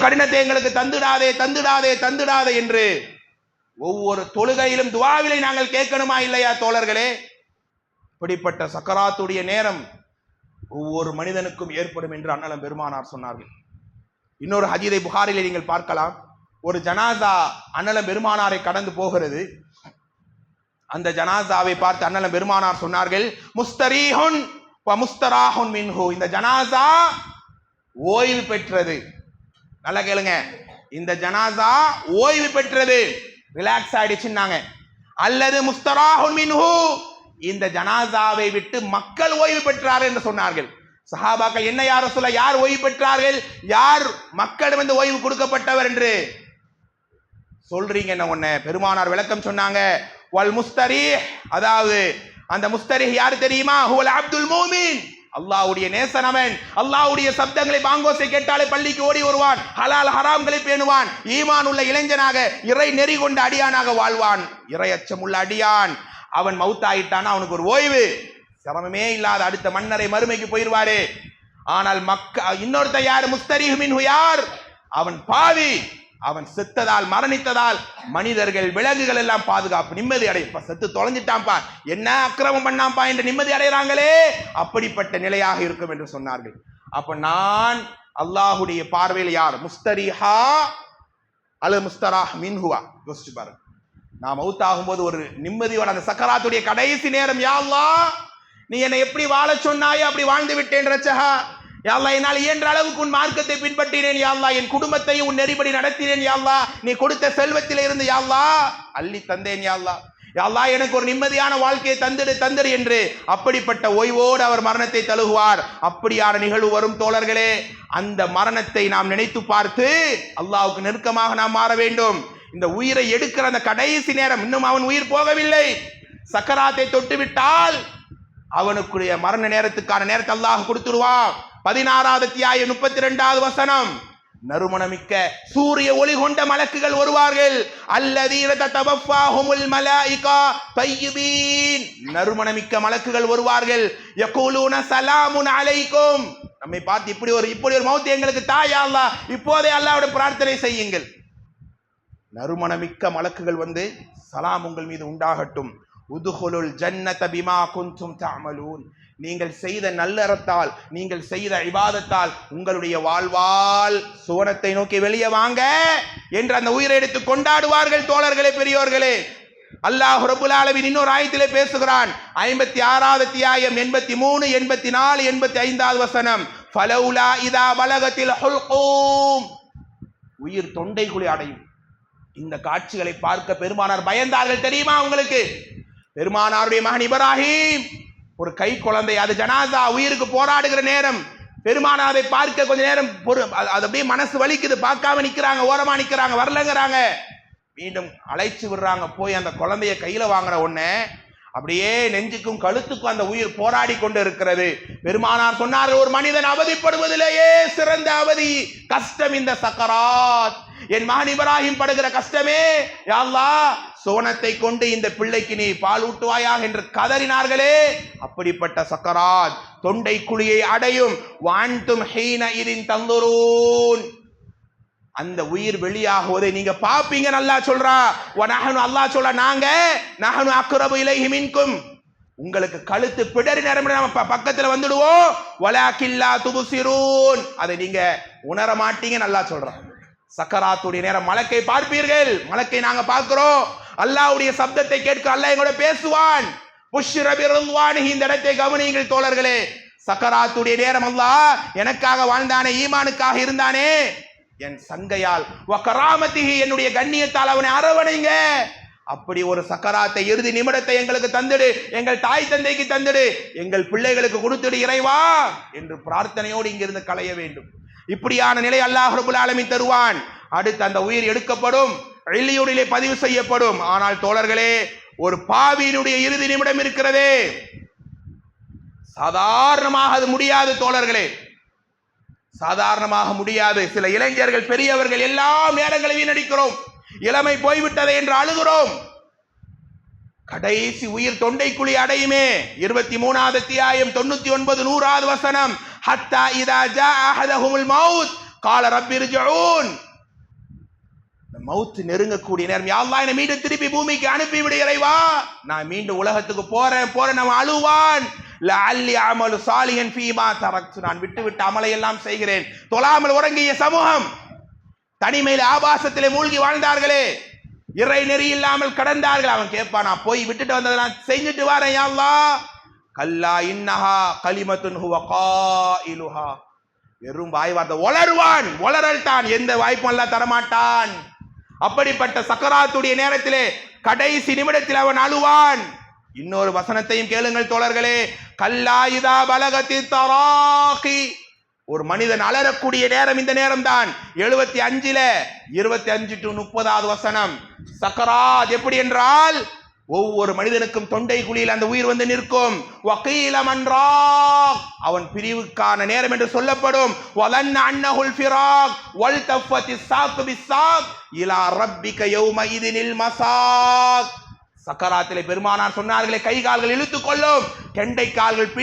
கடினத்தை எங்களுக்கு தந்துடாதே தந்துடாதே தந்துடாதே என்று ஒவ்வொரு தொழுகையிலும் துவாவிலை நாங்கள் கேட்கணுமா இல்லையா தோழர்களே? இப்படிப்பட்ட சக்கராத்துடைய நேரம் ஒவ்வொரு மனிதனுக்கும் ஏற்படும் என்று அண்ணலம் பெருமானார் சொன்னார்கள். இன்னொரு ஹஜீதை புகாரிலே நீங்கள் பார்க்கலாம். ஒரு ஜனாசா அண்ணலம் பெருமானாரை கடந்து போகிறது. அந்த ஜனாசாவை பார்த்து அண்ணலம் பெருமானார் சொன்னார்கள் முஸ்தரீஹுன் முஸ்தராஹுன் மின்ஹு. இந்த ஜனாசா ஓய்வு பெற்றது. நல்லா கேளுங்க. இந்த ஜனாசா ஓய்வு பெற்றது. ரிலாக்ஸ் ஆயிடுச்சுன்னாங்க. அல்லது முஸ்தராஹுன் மின்ஹு இந்த ஜனாசாவை விட்டு மக்கள் ஓய்வு பெற்றார்கள் என்று சொன்னார்கள். சஹாபாக்கள் என்ன யார சொல்ல யார் ஓய்வு பெற்றார்கள்? யார் மக்களிடம் வந்து ஓய்வு கொடுக்கப்பட்டவர் என்று? சொல்றீங்க என்ன ஒண்ணு பெருமானார் விளக்கம் சொன்னாங்க. வல் முஸ்தரி அதாவது அந்த முஸ்தரி யார் தெரியுமா? ஹுவல் அப்துல் மூமின். அல்லாவுடைய நேசன் அவன். அல்லாஹ்வுடைய சப்தங்களை பாங்கோசை கேட்டாலே பள்ளிக்கு ஓடி வருவான். ஹலால் ஹராம்களை பேணுவான். ஈமான் உள்ள இளைஞனாக இறை நெறி கொண்ட அடியானாக வாழ்வான். இறை அச்சம் உள்ள அடியான். அவன் மவுத்தாயிட்டான் அவனுக்கு ஒரு ஓய்வு. சிரமமே இல்லாத அடுத்த மன்னரை மறுமைக்கு போயிடுவாரு. ஆனால் மக்க இன்னொருத்த யார்? முஸ்தரிஹ் மின்ஹு யார்? அவன் பாவி. அவன் செத்ததால் மரணித்ததால் மனிதர்கள் விலங்குகள் எல்லாம் பாதுகாப்பு நிம்மதி அடையும். செத்து தொலைஞ்சிட்டான்ப்பா என்ன அக்கிரமம் பண்ணாம்பா என்று நிம்மதி அடைகிறாங்களே? அப்படிப்பட்ட நிலையாக இருக்கும் என்று சொன்னார்கள். அப்ப நான் அல்லாஹுடைய பார்வையில் யார்? முஸ்தரிஹா அல்லது முஸ்தராஹ் மின்ஹுவா. யோசிச்சு பாருங்க. நான் மௌத்தாகும் போது ஒரு நிம்மதியோட அந்த சக்கராத்துடைய கடைசி நேரம் யாவா நீ என்னை எப்படி வாழ சொன்னாயோ அப்படி வாழ்ந்து விட்டேன் ரச்சகா யாழ்லா என்னால் இயன்ற அளவுக்கு உன் மார்க்கத்தை பின்பற்றினேன் யாழ்லா என் குடும்பத்தையும் உன் நெறிப்படி நடத்தினேன் யாழ்லா நீ கொடுத்த செல்வத்தில் இருந்து யாழ்லா அள்ளி தந்தேன் யாழ்லா யாழ்லா எனக்கு ஒரு நிம்மதியான வாழ்க்கையை தந்துடு தந்துடு என்று அப்படிப்பட்ட ஓய்வோடு அவர் மரணத்தை தழுகுவார். அப்படியான நிகழ்வு வரும் தோழர்களே. அந்த மரணத்தை நாம் நினைத்து பார்த்து அல்லாவுக்கு நெருக்கமாக நாம் மாற வேண்டும். இந்த உயிரை எடுக்கிற அந்த கடைசி நேரம் இன்னும் அவன் உயிர் போகவில்லை. சக்கராத்தை தொட்டுவிட்டால் அவனுக்குரிய மரண நேரத்துக்கான நேரத்தை அல்லாஹ் கொடுத்துருவான் பதினாறாவது அத்தியாயம் முப்பத்தி ரெண்டாவது வசனம். நறுமணமிக்க சூரிய ஒளி கொண்ட மலக்குகள் வருவார்கள். அல்லதீன தவஃபாஹுமுல் மலாயிகா தய்யிபீன். நறுமணமிக்க மலக்குகள் வருவார்கள். யகூலூன சலாமுன் அலைக்கும். நம்மை பார்த்து இப்படி ஒரு இப்படி ஒரு மௌத்து எங்களுக்கு தாயா அல்லாஹ் இப்போதே அல்லாஹ்வோட பிரார்த்தனை செய்யுங்கள். நறுமணமிக்க மலக்குகள் வந்து சலாம் உங்கள் மீது உண்டாகட்டும். உதுகுலுல் ஜன்னத பிமா குந்தும் தாமலூன். நீங்கள் செய்த நல்லறத்தால் நீங்கள் செய்த இபாதத்தால் உங்களுடைய வாழ்வால் சுவனத்தை நோக்கி வெளியே வாங்க என்று அந்த உயிரை எடுத்து கொண்டாடுவார்கள் தோழர்களே பெரியோர்களே. அல்லாஹ் ரபுல் ஆலமின் இன்னொரு ஆயத்திலே பேசுகிறான். ஐம்பத்தி ஆறாவது தியாயம் எண்பத்தி மூணு எண்பத்தி நாலு எண்பத்தி ஐந்தாவது வசனம். ஃபலௌலா இதா பலகத்தில் ஹுல்கூம் உயிர் தொண்டைக்குழி அடையும். இந்த காட்சிகளை பார்க்க பெருமானார் பயந்தார்கள் தெரியுமா உங்களுக்கு? பெருமானாருடைய மகன் இப்ராஹிம். ஒரு கை குழந்தை அது ஜனாதா உயிருக்கு போராடுகிற நேரம். பெருமானா அதை பார்க்க கொஞ்ச நேரம் பொறு அது அது அப்படியே மனசு வலிக்குது. பார்க்காம நிற்கிறாங்க ஓரமாக நிற்கிறாங்க வரலங்கிறாங்க. மீண்டும் அழைச்சி விடுறாங்க போய் அந்த குழந்தைய கையில் வாங்குற உடனே அப்படியே நெஞ்சுக்கும் கழுத்துக்கும் அந்த உயிர் போராடி கொண்டு இருக்கிறது பெருமானார் சொன்னார்கள் ஒரு மனிதன் அவதிப்படுவதிலேயே சிறந்த அவதி கஷ்டம் இந்த சக்கராத். என் மகன் இப்ராஹிம் படுகிற கஷ்டமே யா சோனத்தை கொண்டு இந்த பிள்ளைக்கு நீ பால் ஊட்டுவாயாக என்று கதறினார்களே. அப்படிப்பட்ட சக்கராத் தொண்டை குழியை அடையும். வாண்டும் ஹீன இதின் தந்துரூன். அந்த உயிர் வெளியாகுவதை நீங்க பாப்பீங்க நல்லா சொல்றா. நகனு அல்லாஹ் சொல்ல நாங்க நகனு அக்குரபு இலைஹி மின்கும். உங்களுக்கு கழுத்து பிடரி நேரம் நம்ம பக்கத்துல வந்துடுவோம். வலாக்கில்லா துபுசிரூன். அதை நீங்க உணர மாட்டீங்க நல்லா சொல்றோம் சக்கராத்துடைய நேரம் மலக்கை பார்ப்பீர்கள். மலக்கை நாங்க பார்க்கிறோம். அல்லாஹ்வுடைய சப்தத்தை கேட்க அல்லாஹ் எங்களோட பேசுவான். இந்த இடத்தை கவனியுங்கள் தோழர்களே. சக்கராத்துடைய நேரம் அல்லா எனக்காக வாழ்ந்தானே ஈமானுக்காக இருந்தானே. என் சங்கையால். வக்கராமத்திகி என்னுடைய கண்ணியத்தால் அவனை அரவணைங்க. அப்படி ஒரு சக்கராத்தை இறுதி நிமிடத்தை எங்களுக்கு தந்துடு. எங்கள் தாய் தந்தைக்கு தந்துடு. எங்கள் பிள்ளைகளுக்கு கொடுத்துடு இறைவா என்று பிரார்த்தனையோடு இங்கிருந்து களைய வேண்டும். இப்படியான நிலை அல்லாஹ் ரபுல் தருவான். அடுத்து அந்த உயிர் எடுக்கப்படும் எள்ளியூரிலே பதிவு செய்யப்படும். ஆனால் தோழர்களே ஒரு பாவியினுடைய இறுதி நிமிடம் இருக்கிறதே. சாதாரணமாக அது முடியாது தோழர்களே. சாதாரணமாக முடியாது. சில இளைஞர்கள் பெரியவர்கள் எல்லா நேரங்களை வீணடிக்கிறோம். இளமை போய்விட்டதை என்று அழுகிறோம். கடைசி உயிர் தொண்டைக்குழி அடையுமே. இருபத்தி மூணாவது அத்தியாயம் தொண்ணூத்தி ஒன்பது நூறாவது வசனம். ஹத்தா இதா ஜா அஹதஹுமுல் மவுத். கால ரப்பிர்ஜூன் மவுத்து நெருங்கக்கூடிய நேரம். யா என்னை மீண்டும் திருப்பி பூமிக்கு அனுப்பி விடு இறைவா. நான் மீண்டும் உலகத்துக்கு போறேன் போறேன் அவன் அழுவான். லஅல்லி அமலு சாலிஹன் ஃபீமா தரக்து. நான் விட்டுவிட்டு அமலை எல்லாம் செய்கிறேன். தொழாமல் உறங்கிய சமூகம் தனிமையில் ஆபாசத்திலே மூழ்கி வாழ்ந்தார்களே. இறை நெறி இல்லாமல் கடந்தார்கள். அவன் கேட்பான் நான் போய் விட்டுட்டு வந்ததை நான் செஞ்சுட்டு வரேன் யாழ்லா கல்லா இன்னஹா கலிமத்துன் ஹுவ காயிலுஹா. வெறும் வாய் வார்த்தை. ஒளருவான் ஒளரல்தான் எந்த வாய்ப்பும் எல்லாம் தரமாட்டான். அப்படிப்பட்ட சக்கராத்துடைய நேரத்திலே கடைசி நிமிடத்தில் அவன் அழுவான். இன்னொரு வசனத்தையும் கேளுங்கள் தோழர்களே. கல்லாயுதா பலகத்தி தராகி. ஒரு மனிதன் அலறக்கூடிய நேரம் இந்த நேரம் தான் எழுபத்தி அஞ்சுல இருபத்தி அஞ்சு டு முப்பதாவது வசனம். சக்கராத் எப்படி என்றால் ஒவ்வொரு மனிதனுக்கும் தொண்டை குழியில் அந்த உயிர் வந்து நிற்கும். அவன் பிரிவுக்கான நேரம் என்று சொல்லப்படும். வலன் அன்னஹுல் ஃபிராக். வல் தஃபத்தி சாக்கு பிசாக் இலா ரப்பிக யௌம இதினில் மசாக். சக்கராத்திலே பெருமானார் சொன்னார்களே கை கால்கள் இழுத்துக் கொள்ளும். கெண்டை கால்கள்